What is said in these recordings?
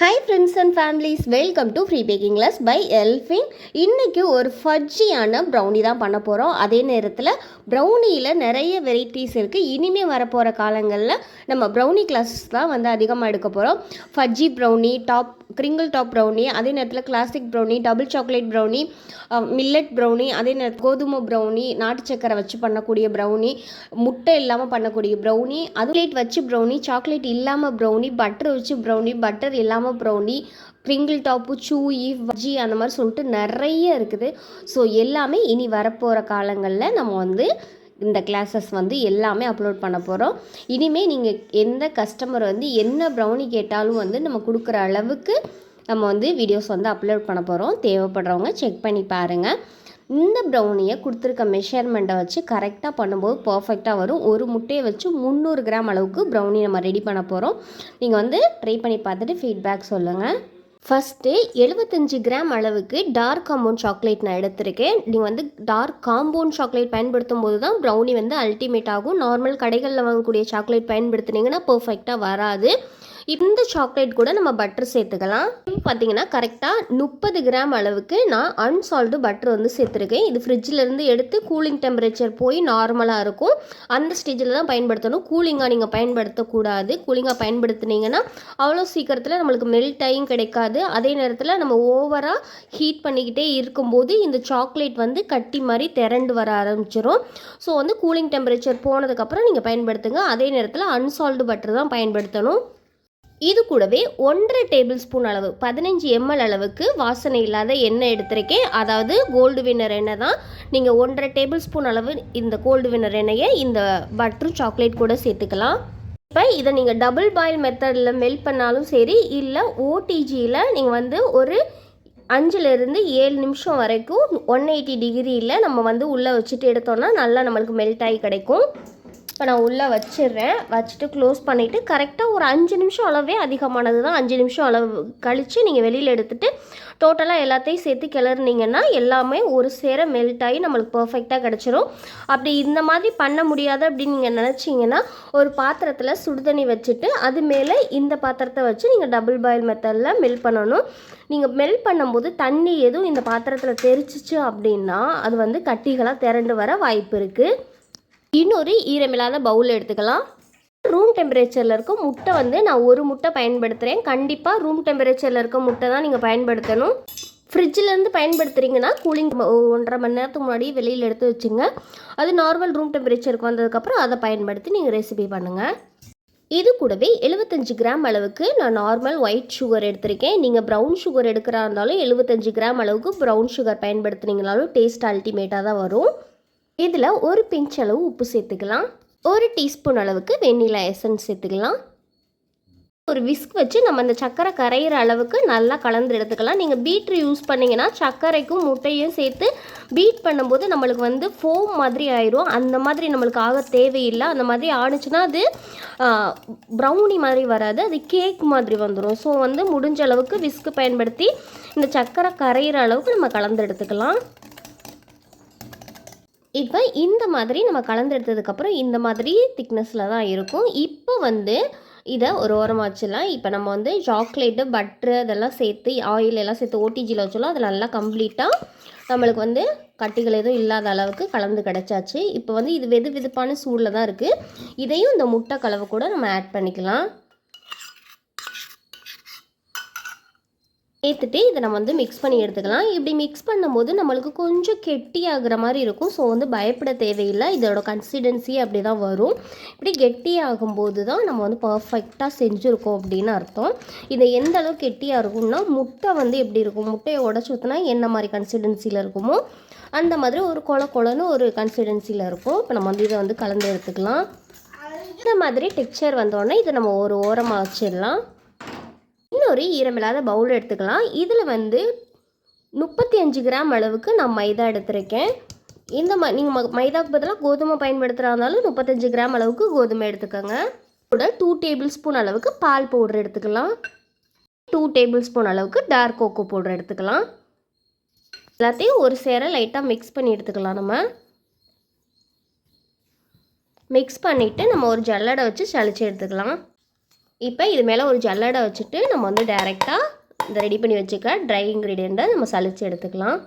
Hi friends and families welcome to free baking class by Elfin இன்றைக்கி ஒரு ஃபஜ்ஜியான brownie தான் பண்ண போகிறோம் அதே நேரத்தில் ப்ரௌனியில் நிறைய வெரைட்டிஸ் இருக்குது இனிமேல் வரப்போகிற காலங்களில் நம்ம ப்ரௌனி கிளாஸஸ் தான் வந்து அதிகமாக எடுக்க போகிறோம் fudgy brownie top crinkle top brownie அதே நேரத்தில் classic brownie double chocolate brownie millet brownie அதே நேரத்தில் கோதுமை ப்ரௌனி நாட்டு சக்கரை வச்சு பண்ணக்கூடிய ப்ரௌனி முட்டை இல்லாமல் பண்ணக்கூடிய ப்ரௌனி அதுலேட் வச்சு ப்ரௌனி சாக்லேட் இல்லாமல் ப்ரௌனி பட்டர் வச்சு ப்ரௌனி பட்டர் இல்லாமல் ப்ரௌனி பிரிங்கிள் டாப்பு சூயி வஜ்ஜி அந்த மாதிரி சொல்லிட்டு நிறைய இருக்குது. ஸோ எல்லாமே இனி வரப்போகிற காலங்களில் நம்ம வந்து இந்த கிளாஸஸ் வந்து எல்லாமே அப்லோட் பண்ண போகிறோம் இனிமேல் நீங்கள் எந்த கஸ்டமர் வந்து என்ன ப்ரௌனி கேட்டாலும் வந்து நம்ம கொடுக்குற அளவுக்கு நம்ம வந்து வீடியோஸ் வந்து அப்லோட் பண்ண போகிறோம் தேவைப்படுறவங்க செக் பண்ணி பாருங்கள் இந்த ப்ரௌனியை கொடுத்துருக்க மெஷர்மெண்ட்டை வச்சு கரெக்டாக பண்ணும்போது பர்ஃபெக்டாக வரும். ஒரு முட்டையை வச்சு முந்நூறு கிராம் அளவுக்கு ப்ரௌனி நம்ம ரெடி பண்ண போகிறோம் நீங்கள் வந்து ட்ரை பண்ணி பார்த்துட்டு ஃபீட்பேக் சொல்லுங்கள் ஃபஸ்ட்டு எழுபத்தஞ்சு கிராம் அளவுக்கு டார்க் காம்பவுண்ட் சாக்லேட் நான் எடுத்திருக்கேன். நீங்கள் வந்து டார்க் காம்பவுண்ட் சாக்லேட் பயன்படுத்தும் போது தான் ப்ரௌனி வந்து அல்டிமேட் ஆகும். நார்மல் கடைகளில் வாங்கக்கூடிய சாக்லேட் பயன்படுத்துனீங்கன்னா பர்ஃபெக்டாக வராது. இந்த சாக்லேட் கூட நம்ம பட்டர் சேர்த்துக்கலாம். பார்த்தீங்கன்னா கரெக்டாக முப்பது கிராம் அளவுக்கு நான் அன்சால்டு பட்டர் வந்து சேர்த்துருக்கேன். இது ஃப்ரிட்ஜிலேருந்து எடுத்து கூலிங் டெம்பரேச்சர் போய் நார்மலாக இருக்கும். அந்த ஸ்டேஜில் தான் பயன்படுத்தணும். கூலிங்காக நீங்கள் பயன்படுத்தக்கூடாது. கூலிங்காக பயன்படுத்தினீங்கன்னா அவ்வளோ சீக்கிரத்தில் நம்மளுக்கு மெல்ட் ஆகியும் கிடைக்காது. அதே நேரத்தில் நம்ம ஓவராக ஹீட் பண்ணிக்கிட்டே இருக்கும்போது இந்த சாக்லேட் வந்து கட்டி மாதிரி திரண்டு வர ஆரம்பிச்சிடும் ஸோ வந்து கூலிங் டெம்பரேச்சர் போனதுக்கப்புறம் நீங்கள் பயன்படுத்துங்க. அதே நேரத்தில் அன்சால்டு பட்டர் தான் பயன்படுத்தணும். இது கூடவே ஒன்றரை டேபிள் ஸ்பூன் அளவு பதினஞ்சு எம்எல் அளவுக்கு வாசனை இல்லாத எண்ணெய் எடுத்திருக்கேன். அதாவது கோல்டு வின்னர் எண்ணெய் தான். நீங்கள் ஒன்றரை டேபிள் ஸ்பூன் அளவு இந்த கோல்டு வின்னர் எண்ணெயை இந்த பட்டர் சாக்லேட் கூட சேர்த்துக்கலாம். இப்போ இதை நீங்கள் டபுள் பாயில் மெத்தடில் மெல்ட் பண்ணாலும் சரி இல்லை ஓடிஜியில் நீங்கள் வந்து ஒரு அஞ்சுலேருந்து ஏழு நிமிஷம் வரைக்கும் ஒன் எயிட்டி டிகிரியில் நம்ம வந்து உள்ளே வச்சுட்டு எடுத்தோம்னா நல்லா நம்மளுக்கு மெல்ட் ஆகி கிடைக்கும். இப்போ நான் உள்ளே வச்சிடுறேன். வச்சுட்டு க்ளோஸ் பண்ணிவிட்டு கரெக்டாக ஒரு அஞ்சு நிமிஷம் அளவே அதிகமானது தான். அஞ்சு நிமிஷம் அளவு கழித்து நீங்கள் வெளியில் எடுத்துகிட்டு டோட்டலாக எல்லாத்தையும் சேர்த்து கிளறுனீங்கன்னா எல்லாமே ஒரு சேர மெல்ட் ஆகி நம்மளுக்கு பர்ஃபெக்டாக கிடச்சிரும். அப்படி இந்த மாதிரி பண்ண முடியாது அப்படின்னு நீங்கள் நினச்சிங்கன்னா ஒரு பாத்திரத்தில் சுடுதண்ணி வச்சுட்டு அது மேலே இந்த பாத்திரத்தை வச்சு நீங்கள் டபுள் பாயில் மெத்தடில் மெல்ட் பண்ணணும். நீங்கள் மெல்ட் பண்ணும்போது தண்ணி எதுவும் இந்த பாத்திரத்தில் தெரிச்சிச்சு அப்படின்னா அது வந்து கட்டிகளாக திரண்டு வர வாய்ப்பு இருக்குது இன்னொரு ஈரமில்லாத பவுல் எடுத்துக்கலாம். ரூம் டெம்பரேச்சரில் இருக்க முட்டை வந்து நான் ஒரு முட்டை பயன்படுத்துகிறேன் கண்டிப்பாக ரூம் டெம்பரேச்சரில் இருக்க முட்டை தான் நீங்கள் பயன்படுத்தணும். ஃப்ரிட்ஜிலேருந்து பயன்படுத்துகிறீங்கன்னா கூலிங் ஒன்றரை மணி நேரத்துக்கு முன்னாடி வெளியில் எடுத்து வச்சுங்க. அது நார்மல் ரூம் டெம்பரேச்சருக்கு வந்ததுக்கப்புறம் அதை பயன்படுத்தி நீங்கள் ரெசிபி பண்ணுங்கள் இது கூடவே எழுபத்தஞ்சு கிராம் அளவுக்கு நான் நார்மல் ஒயிட் சுகர் எடுத்திருக்கேன். நீங்கள் ப்ரௌன் சுகர் எடுக்கிறா இருந்தாலும் எழுபத்தஞ்சு கிராம் அளவுக்கு ப்ரௌன் சுகர் பயன்படுத்துனீங்கனாலும் டேஸ்ட் அல்டிமேட்டாக தான் வரும். இதில் ஒரு பிஞ்ச் அளவு உப்பு சேர்த்துக்கலாம். ஒரு டீஸ்பூன் அளவுக்கு வெண்ணிலா எசன்ஸ் சேர்த்துக்கலாம். ஒரு விஸ்க் வச்சு நம்ம அந்த சர்க்கரை கரையிற அளவுக்கு நல்லா கலந்து எடுத்துக்கலாம். நீங்கள் பீட்ரு யூஸ் பண்ணிங்கன்னா சர்க்கரைக்கும் முட்டையும் சேர்த்து பீட் பண்ணும்போது நம்மளுக்கு வந்து ஃபோம் மாதிரி ஆயிரும். அந்த மாதிரி நம்மளுக்கு ஆக தேவையில்லை. அந்த மாதிரி ஆணுச்சுன்னா அது ப்ரௌனி மாதிரி வராது. அது கேக் மாதிரி வந்துடும் ஸோ வந்து முடிஞ்ச அளவுக்கு விஸ்க்கு பயன்படுத்தி இந்த சர்க்கரை கரையிற அளவுக்கு நம்ம கலந்து எடுத்துக்கலாம். இப்போ இந்த மாதிரி நம்ம கலந்தெடுத்ததுக்கப்புறம் இந்த மாதிரி திக்னஸில் தான் இருக்கும். இப்போ வந்து இதை ஒரு ஓரமாக வச்சிடலாம். இப்போ நம்ம வந்து சாக்லேட்டு பட்ரு அதெல்லாம் சேர்த்து ஆயில் எல்லாம் சேர்த்து ஓடிஜியில் வச்சோம் அது நல்லா கம்ப்ளீட்டாக நம்மளுக்கு வந்து கட்டிகள் எதுவும் இல்லாத அளவுக்கு கலந்து கிடச்சாச்சு. இப்போ வந்து இது வெது வெதுப்பான சூடில் தான் இருக்குது இதையும் இந்த முட்டை கலவை கூட நம்ம ஆட் பண்ணிக்கலாம். ஏற்றுட்டு இதை நம்ம வந்து மிக்ஸ் பண்ணி எடுத்துக்கலாம். இப்படி மிக்ஸ் பண்ணும்போது நம்மளுக்கு கொஞ்சம் கெட்டியாகிற மாதிரி இருக்கும். ஸோ வந்து பயப்பட தேவையில்லை. இதோட கன்சிஸ்டன்சி அப்படி தான் வரும். இப்படி கெட்டியாகும்போது தான் நம்ம வந்து பர்ஃபெக்டாக செஞ்சுருக்கோம் அப்படின்னு அர்த்தம். இதை எந்த அளவுக்கு கெட்டியாக இருக்கும்னா முட்டை வந்து எப்படி இருக்கும்? முட்டையை உடச்சி ஊற்றினா என்ன மாதிரி கன்சிடென்சியில் இருக்குமோ அந்த மாதிரி ஒரு கொல கொலன்னு ஒரு கன்சிடென்சியில் இருக்கும். இப்போ நம்ம வந்து இதை வந்து கலந்து எடுத்துக்கலாம். இந்த மாதிரி டெக்ஸ்சர் வந்தோடனே இதை நம்ம ஒரு ஓரமாக வச்சிடலாம். இன்னொரு ஈரமில்லாத பவுல் எடுத்துக்கலாம். இதில் வந்து முப்பத்தி அஞ்சு கிராம் அளவுக்கு நான் மைதா எடுத்திருக்கேன். இந்த ம நீங்கள் மைதாக்கு பதிலாக கோதுமை பயன்படுத்துகிறா இருந்தாலும் முப்பத்தஞ்சு கிராம் அளவுக்கு கோதுமை எடுத்துக்கோங்க. கூட டூ டேபிள் ஸ்பூன் அளவுக்கு பால் பவுடர் எடுத்துக்கலாம். டூ டேபிள் ஸ்பூன் அளவுக்கு டார்க் கோகோ பவுடர் எடுத்துக்கலாம். எல்லாத்தையும் ஒரு சேர லைட்டாக மிக்ஸ் பண்ணி எடுத்துக்கலாம் நம்ம. மிக்ஸ் பண்ணிவிட்டு நம்ம ஒரு ஜல்லடை வச்சு சளிச்சு எடுத்துக்கலாம். இப்போ இது மேலே ஒரு ஜல்லடை வச்சுட்டு நம்ம வந்து டைரெக்டாக இந்த ரெடி பண்ணி வச்சுக்க ட்ரை இன்க்ரீடியண்ட்டை நம்ம சளிச்சு எடுத்துக்கலாம்.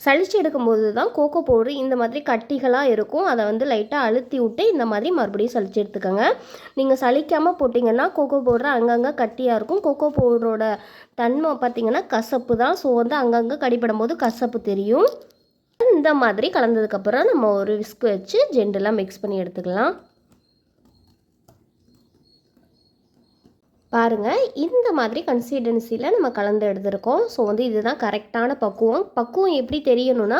சளிச்சு எடுக்கும்போது தான் கோகோ பவுடர் இந்த மாதிரி கட்டிகளாக இருக்கும். அதை வந்து லைட்டாக அழுத்தி விட்டு இந்த மாதிரி மறுபடியும் சளிச்சு எடுத்துக்கோங்க. நீங்கள் சலிக்காமல் போட்டிங்கன்னா கோகோ பவுடர் அங்கங்கே கட்டியாக இருக்கும். கோகோ பவுடரோட தன்மை பார்த்திங்கன்னா கசப்பு தான். ஸோ வந்து அங்கங்கே கடிப்படும் போது கசப்பு தெரியும். இந்த மாதிரி கலந்ததுக்கப்புறம் நம்ம ஒரு விஸ்க் வச்சு ஜெண்டெல்லாம் மிக்ஸ் பண்ணி எடுத்துக்கலாம். பாருங்கள் இந்த மாதிரி கன்சிஸ்டன்சியில் நம்ம கலந்து எடுத்திருக்கோம். ஸோ வந்து இதுதான் கரெக்டான பக்குவம். பக்குவம் எப்படி தெரியணும்னா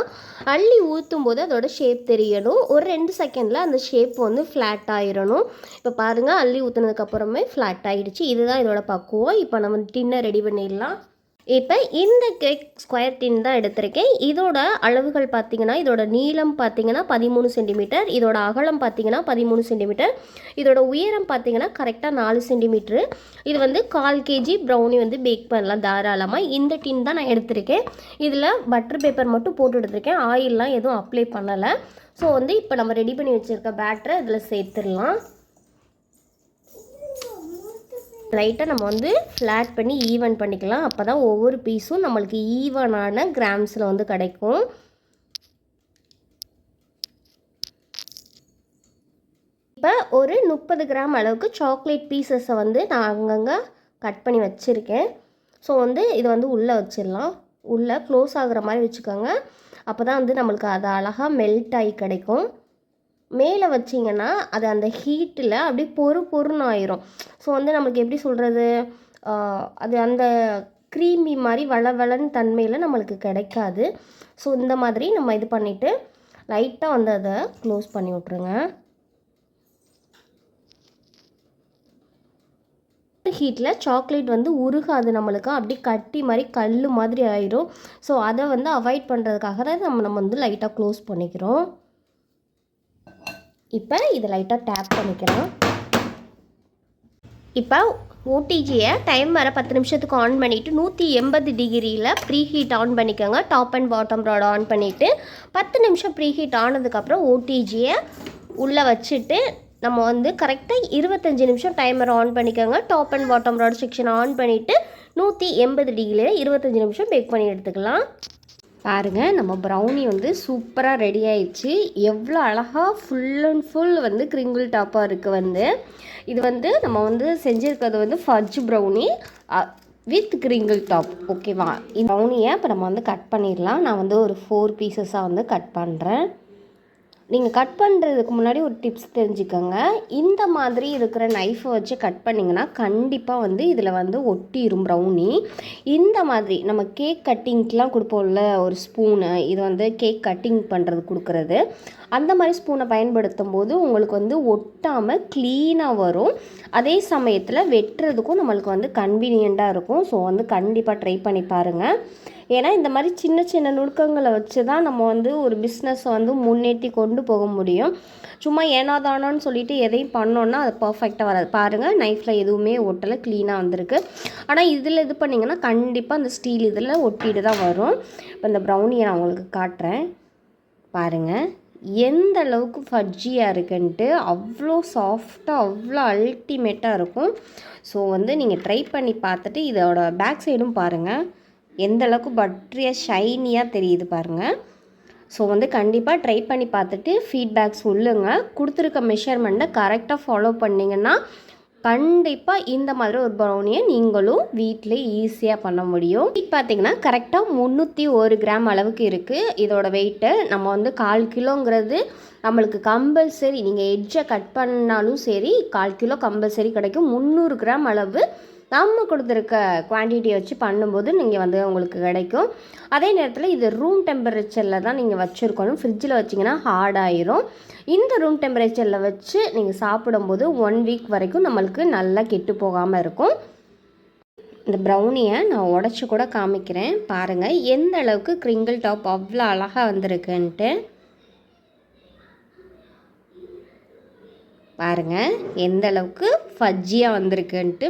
அள்ளி ஊற்றும் போது அதோட ஷேப் தெரியணும். ஒரு ரெண்டு செகண்டில் அந்த ஷேப் வந்து ஃப்ளாட் ஆயிடணும் இப்போ பாருங்கள் அள்ளி ஊற்றுனதுக்கப்புறமே ஃப்ளாட் ஆகிடுச்சு இதுதான் இதோட பக்குவம். இப்போ நம்ம டின்னர் ரெடி பண்ணிடலாம். இப்போ இந்த கேக் ஸ்கொயர் டின் தான் எடுத்திருக்கேன். இதோட அளவுகள் பார்த்தீங்கன்னா இதோட நீளம் பார்த்தீங்கன்னா பதிமூணு சென்டிமீட்டர் இதோட அகலம் பார்த்தீங்கன்னா பதிமூணு சென்டிமீட்டர் இதோட உயரம் பார்த்தீங்கன்னா கரெக்டாக நாலு சென்டிமீட்ரு இது வந்து கால் கேஜி ப்ரௌனி வந்து பேக் பண்ணலாம் தாராளமாக இந்த டின் தான் நான் எடுத்திருக்கேன். இதில் பட்டர் பேப்பர் மட்டும் போட்டு எடுத்திருக்கேன். ஆயிலெலாம் எதுவும் அப்ளை பண்ணலை. ஸோ வந்து இப்போ நம்ம ரெடி பண்ணி வச்சுருக்க பேட்டரை இதில் சேர்த்துடலாம். லைட்டாக நம்ம வந்து ஃப்ளாட் பண்ணி ஈவன் பண்ணிக்கலாம். அப்போ தான் ஒவ்வொரு பீஸும் நம்மளுக்கு ஈவனான கிராம்ஸில் வந்து கிடைக்கும். இப்போ ஒரு முப்பது கிராம் அளவுக்கு சாக்லேட் பீசஸை வந்து நான் அங்கங்கே கட் பண்ணி வச்சுருக்கேன். ஸோ வந்து இதை வந்து உள்ளே வச்சிடலாம். உள்ளே க்ளோஸ் ஆகுற மாதிரி வச்சுக்கோங்க. அப்போ தான் வந்து நம்மளுக்கு அது அழகாக மெல்ட் ஆகி கிடைக்கும். மேலே வச்சிங்கன்னா அது அந்த ஹீட்டில் அப்படியே பொறு பொறுன்னு ஆயிரும். ஸோ வந்து நம்மளுக்கு எப்படி சொல்கிறது அது அந்த க்ரீமி மாதிரி வள வளன்னு தன்மையில் நம்மளுக்கு கிடைக்காது. ஸோ இந்த மாதிரி நம்ம இது பண்ணிவிட்டு லைட்டாக வந்து அதை க்ளோஸ் பண்ணி விட்ருங்க ஹீட்டில் சாக்லேட் வந்து உருகாது நம்மளுக்கு. அப்படி கட்டி மாதிரி கல் மாதிரி ஆயிரும். ஸோ அதை வந்து அவாய்ட் பண்ணுறதுக்காக தான் நம்ம நம்ம வந்து லைட்டாக க்ளோஸ் பண்ணிக்கிறோம். இப்போ இதை லைட்டாக டேப் பண்ணிக்கலாம் இப்போ ஓடிஜியை டைம் வர பத்து நிமிஷத்துக்கு ஆன் பண்ணிவிட்டு நூற்றி எண்பது டிகிரியில் ப்ரீ ஹீட் ஆன் பண்ணிக்கோங்க. Top and bottom rod on பண்ணிவிட்டு பத்து நிமிஷம் ப்ரீ ஹீட் ஆனதுக்கப்புறம் ஓடிஜியை உள்ளே வச்சுட்டு நம்ம வந்து கரெக்டாக இருபத்தஞ்சி நிமிஷம் டைமர் ஆன் பண்ணிக்கோங்க. Top and bottom rod section on பண்ணிவிட்டு நூற்றி எண்பது டிகிரியில் இருபத்தஞ்சி நிமிஷம் பேக் பண்ணி எடுத்துக்கலாம். பாருங்கள் நம்ம ப்ரௌனி வந்து சூப்பராக ரெடி ஆயிடுச்சு. எவ்வளோ அழகாக ஃபுல் அண்ட் ஃபுல் வந்து கிரிங்கிள் டாப்பாக இருக்குது வந்து. இது வந்து நம்ம வந்து செஞ்சுருக்கிறது வந்து fudge brownie with crinkle top ஓகேவா இந்த ப்ரௌனியை இப்போ நம்ம வந்து கட் பண்ணிடலாம். நான் வந்து ஒரு ஃபோர் பீசஸாக வந்து கட் பண்ணுறேன் நீங்கள் கட் பண்ணுறதுக்கு முன்னாடி ஒரு டிப்ஸ் தெரிஞ்சுக்கோங்க. இந்த மாதிரி இருக்கிற நைஃபை வச்சு கட் பண்ணிங்கன்னா கண்டிப்பாக வந்து இதில் வந்து ஒட்டிடும் ப்ரௌனி இந்த மாதிரி நம்ம கேக் கட்டிங்க்கெலாம் கொடுப்போம்ல ஒரு ஸ்பூனு இது வந்து கேக் கட்டிங் பண்ணுறது கொடுக்குறது. அந்த மாதிரி ஸ்பூனை பயன்படுத்தும் போது உங்களுக்கு வந்து ஒட்டாமல் க்ளீனாக வரும். அதே சமயத்தில் வெட்டுறதுக்கும் நம்மளுக்கு வந்து கன்வீனியண்ட்டாக இருக்கும். ஸோ வந்து கண்டிப்பாக ட்ரை பண்ணி பாருங்கள் ஏன்னா இந்த மாதிரி சின்ன சின்ன நுணுக்கங்களை வச்சு தான் நம்ம வந்து ஒரு பிஸ்னஸை வந்து முன்னேற்றி கொண்டு போக முடியும். சும்மா ஏனாதானோன்னு சொல்லிட்டு எதையும் பண்ணோன்னா அது பர்ஃபெக்டாக வராது. பாருங்கள் நைஃப்பில் எதுவுமே ஒட்டலை க்ளீனாக வந்திருக்கு. ஆனால் இதில் இது பண்ணிங்கன்னா கண்டிப்பாக அந்த ஸ்டீல் இதில் ஒட்டிட்டு தான் வரும். இப்போ இந்த ப்ரௌனியை நான் உங்களுக்கு காட்டுறேன். பாருங்கள் எந்த அளவுக்கு ஃபஜ்ஜியாக இருக்குன்ட்டு அவ்வளோ சாஃப்டாக அவ்வளோ அல்டிமேட்டாக இருக்கும். ஸோ வந்து நீங்கள் ட்ரை பண்ணி பார்த்துட்டு இதோட பேக் சைடும் பாருங்கள் எந்த அளவுக்கு பட்ரியாக ஷைனியாக தெரியுது பாருங்கள் ஸோ வந்து கண்டிப்பாக ட்ரை பண்ணி பார்த்துட்டு ஃபீட்பேக் சொல்லுங்கள் கொடுத்துருக்க மெஷர்மெண்ட்டை கரெக்டாக ஃபாலோ பண்ணிங்கன்னா கண்டிப்பாக இந்த மாதிரி ஒரு ப்ரௌனியை நீங்களும் வீட்டில் ஈஸியாக பண்ண முடியும். வெயிட் பார்த்தீங்கன்னா கரெக்டாக முந்நூற்றி ஒரு கிராம் அளவுக்கு இருக்குது இதோட வெயிட்டு நம்ம வந்து கால் கிலோங்கிறது நம்மளுக்கு கம்பல்சரி நீங்கள் எட்ஜை கட் பண்ணாலும் சரி கால் கிலோ கம்பல்சரி கிடைக்கும். முந்நூறு கிராம் அளவு நம்ம கொடுத்துருக்க குவான்டிட்டியை வச்சு பண்ணும்போது நீங்கள் வந்து உங்களுக்கு கிடைக்கும். அதே நேரத்தில் இது ரூம் டெம்பரேச்சரில் தான் நீங்கள் வச்சுருக்கணும். ஃப்ரிட்ஜில் வச்சிங்கன்னா ஹார்டாயிரும் இந்த ரூம் டெம்பரேச்சரில் வச்சு நீங்கள் சாப்பிடும்போது ஒன் வீக் வரைக்கும் நம்மளுக்கு நல்லா கெட்டு போகாமல் இருக்கும். இந்த ப்ரௌனியை நான் உடச்சி கூட காமிக்கிறேன். பாருங்கள் எந்த அளவுக்கு க்ரிங்கிள் டாப் அவ்வளோ அழகாக வந்திருக்குன்ட்டு. பாருங்கள் எந்த அளவுக்கு ஃபஜ்ஜியாக வந்திருக்குன்ட்டு.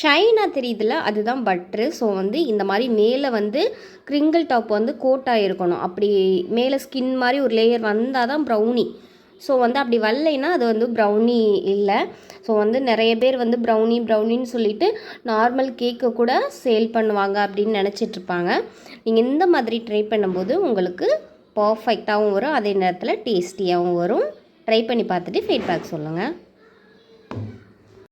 ஷைனாக தெரியுதுல அதுதான் பட்ரு ஸோ வந்து இந்த மாதிரி மேலே வந்து க்ரிங்கிள் டாப் வந்து கோட்டாக இருக்கணும் அப்படி மேலே ஸ்கின் மாதிரி ஒரு லேயர் வந்தால் தான் ப்ரௌனி ஸோ வந்து அப்படி வரலைன்னா அது வந்து ப்ரௌனி இல்லை. ஸோ வந்து நிறைய பேர் வந்து ப்ரௌனி ப்ரௌனின்னு சொல்லிட்டு நார்மல் கேக்கை கூட சேல் பண்ணுவாங்க அப்படின்னு நினச்சிட்ருப்பாங்க நீங்கள் இந்த மாதிரி ட்ரை பண்ணும்போது உங்களுக்கு பர்ஃபெக்டாகவும் வரும் அதே நேரத்தில் டேஸ்டியாகவும் வரும். ட்ரை பண்ணி பார்த்துட்டு ஃபீட்பேக் சொல்லுங்கள்